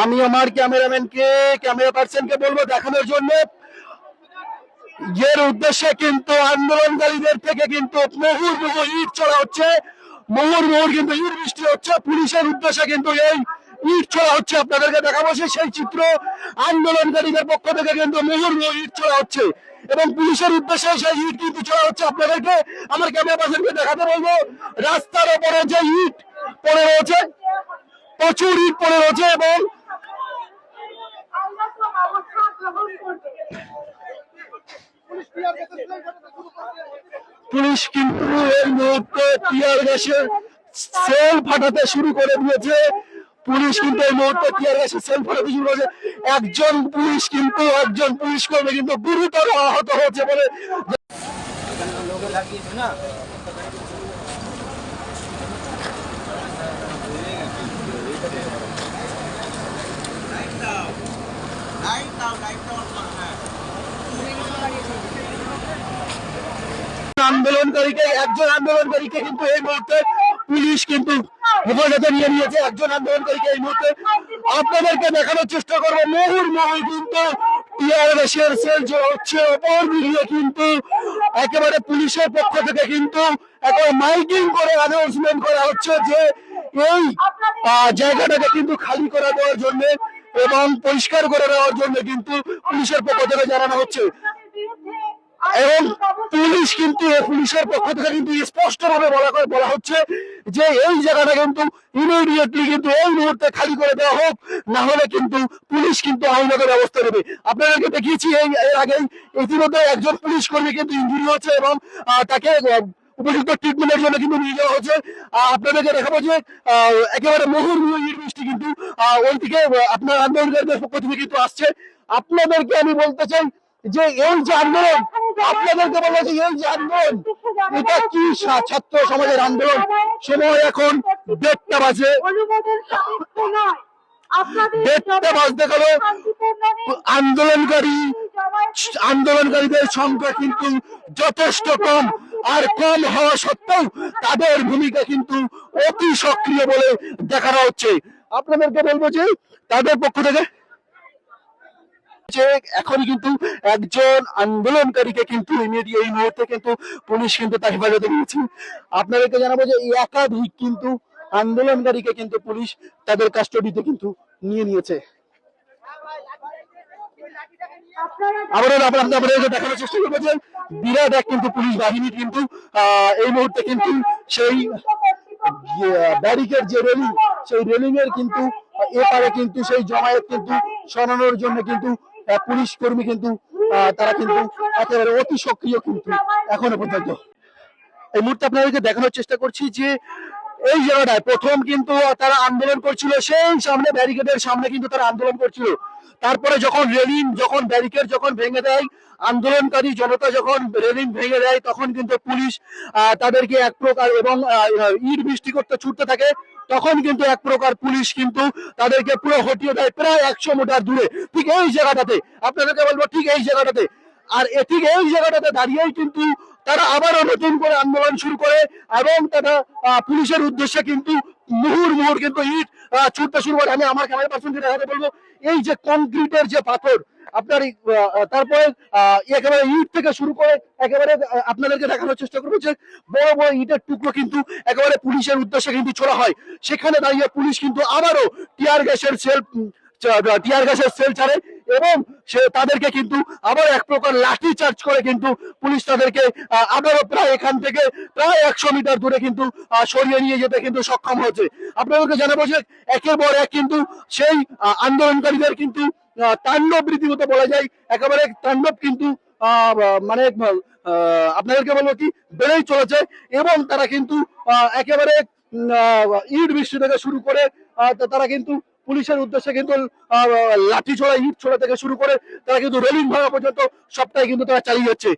আমি আমার ক্যামেরাম্যানকে ক্যামেরা পার্সনকে বলব দেখানোর জন্য। এর উদ্দেশ্যে কিন্তু আন্দোলনকারীদের থেকে কিন্তু মুহুর মুহুর ইট চলা হচ্ছে। মুহুর মুহুর কিন্তু ইট বৃষ্টি হচ্ছে। পুলিশের উদ্দেশ্যে কিন্তু এই ইট চলা হচ্ছে। আপনাদেরকে দেখাবো সেই চিত্র। আন্দোলনকারীদের পক্ষ থেকে কিন্তু মুহুর মুহুর ইট চলা হচ্ছে। এবং পুলিশের উদ্দেশ্যে সেই ইট কিন্তু চলা হচ্ছে। আপনাদেরকে আমার ক্যামেরা পার্সনকে দেখাতে বলব, রাস্তার ওপরে যে ইট পড়ে রয়েছে, প্রচুর ইট পড়ে রয়েছে এবং আমরা তো অবস্থা গ্রহণ করবে পুলিশ কিন্তু এই মুহূর্তে টিয়ার গ্যাসের সেল ফাটাতে শুরু করে দিয়েছে। পুলিশ কিন্তু এই মুহূর্তে টিয়ার গ্যাসের সেল ফাটাতে শুরু করেছে। একজন পুলিশ কিন্তু একজন পুলিশ কর্মী কিন্তু গুরুতর আহত হয়েছে বলে আন্দোলনকারীকে, একজন আন্দোলনকারীকে কিন্তু এই মুহূর্তে পুলিশ কিন্তু হেফাজতে নিয়ে নিয়েছে। একজন আন্দোলনকারীকে এই মুহূর্তে আপনাদেরকে দেখানোর চেষ্টা করব। মুহুর মুহুর কিন্তু পরিষ্কার করে দেওয়ার জন্য কিন্তু পুলিশের পক্ষ থেকে জানানো হচ্ছে। এবং পুলিশ কিন্তু, পুলিশের পক্ষ থেকে কিন্তু স্পষ্ট ভাবে বলা করে, বলা হচ্ছে যে এই জায়গাটা কিন্তু ইমিডিয়েটলি কিন্তু এই মুহূর্তে খালি করে দেওয়া হোক, না হলে কিন্তু পুলিশ কিন্তু আইনগত ব্যবস্থা নেবে। আপনাদেরকে দেখিয়েছি, এই, এর আগেই ইতিমধ্যে একজন পুলিশ কর্মী কিন্তু ইঞ্জুরি হচ্ছে এবং তাকে উপযুক্ত ট্রিটমেন্টের জন্য কিন্তু নিয়ে যাওয়া হচ্ছে আপনাদেরকে দেখাবো যে একেবারে মুহুর বৃষ্টি কিন্তু ওইদিকে আপনার আন্দোলনকারীদের পক্ষ থেকে কিন্তু আসছে। আপনাদেরকে আমি বলতে চাই যে এই যে আন্দোলন, আপনাদেরকে বলা যে এই যে আন্দোলন, এটা কি ছাত্র সমাজের আন্দোলন? সময় এখন দেড়টা বাজে। দেড়টা বাজতে গেল। আন্দোলনকারী আন্দোলনকারীদের সংখ্যা কিন্তু যথেষ্ট কম আর কম হওয়া সত্ত্বেও তাদের ভূমিকা কিন্তু অতি সক্রিয় বলে দেখানো হচ্ছে। আপনাদেরকে বলব যে তাদের পক্ষ থেকে যে এখনই কিন্তু একজন আন্দোলনকারীকে কিন্তু এই মুহূর্তে কিন্তু পুলিশ কিন্তু তার হেফাজতে নিয়েছে। আপনাদেরকে জানাব যে একাধিক কিন্তু আন্দোলনকারীকে কিন্তু পুলিশ তাদের কাস্টডিতে কিন্তু নিয়ে নিয়েছে। আবারও আবার দেখানোর চেষ্টা করব যে বিরাট এক কিন্তু পুলিশ বাহিনী কিন্তু আহ, এই মুহূর্তে কিন্তু সেই রেলিং সেই রেলিং এর কিন্তু এপারে কিন্তু সেই জমায়েত কিন্তু সরানোর জন্য কিন্তু পুলিশ কর্মী কিন্তু তারা কিন্তু একেবারে অতি সক্রিয় কিন্তু এখনও পর্যন্ত। এই মুহূর্তে আপনাদেরকে দেখানোর চেষ্টা করছি যে এই জায়গাটায় প্রথম কিন্তু তারা আন্দোলন করছিল, সেই সামনে ব্যারিকেডের সামনে কিন্তু তারা আন্দোলন করছিল। তারপরে যখন রেলিং যখন ব্যারিকেড যখন ভেঙে দেয়, আন্দোলনকারী জনতা যখন রেলিং ভেঙে দেয়, তখন কিন্তু পুলিশ তাদেরকে এক প্রকার এবং ইট বৃষ্টি করতে ছুটতে থাকে। তখন কিন্তু এক প্রকার পুলিশ কিন্তু তাদেরকে পুরো হটিয়ে দেয় প্রায় একশো মিটার দূরে। ঠিক এই জায়গাটাতে, আপনাদেরকে বলব ঠিক এই জায়গাটাতে। আর ঠিক এই জায়গাটাতে দাঁড়িয়েই কিন্তু তারা আবারও নতুন করে আন্দোলন শুরু করে এবং তারা পুলিশের উদ্দেশ্যে কিন্তু মুহুর মুহুর কিন্তু ইট ছুটতে শুরু করে। আমি আমার ক্যামেরা পার্সনকে দেখাতে বলব, এই যে কংক্রিটের যে পাথর, আপনার তারপরে একেবারে ইট থেকে শুরু করে একেবারে আপনাদেরকে দেখানোর চেষ্টা করব যে বড় বড় ইটের টুকরো কিন্তু একেবারে পুলিশের উদ্দেশ্যে কিন্তু ছোড়া হয়। সেখানে দাঁড়িয়ে পুলিশ কিন্তু আবারও টিয়ার গ্যাসের সেল টিয়ার গ্যাসের সেল ছাড়ে। এবং সে তাদেরকে কিন্তু আবার এক প্রকার লাঠি চার্জ করে কিন্তু পুলিশ তাদেরকে আবারও প্রায় এখান থেকে প্রায় একশো মিটার দূরে কিন্তু সরিয়ে নিয়ে যেতে কিন্তু সক্ষম হয়েছে। আপনাদেরকে জানাব যে একের পর এক কিন্তু সেই আন্দোলনকারীদের কিন্তু তাণ্ডব রীতিমতো বলা যায়, একেবারে তাণ্ডব কিন্তু মানে আপনাদেরকে বলব কি, বেড়েই চলেছে এবং তারা কিন্তু একেবারে ইট বৃষ্টি থেকে শুরু করে তারা কিন্তু পুলিশের উদ্দেশ্যে কিন্তু লাঠি ছোড়া ইট ছোড়া থেকে শুরু করে তারা কিন্তু রেলিং ভাঙা পর্যন্ত সবটাই কিন্তু তারা চালিয়ে যাচ্ছে।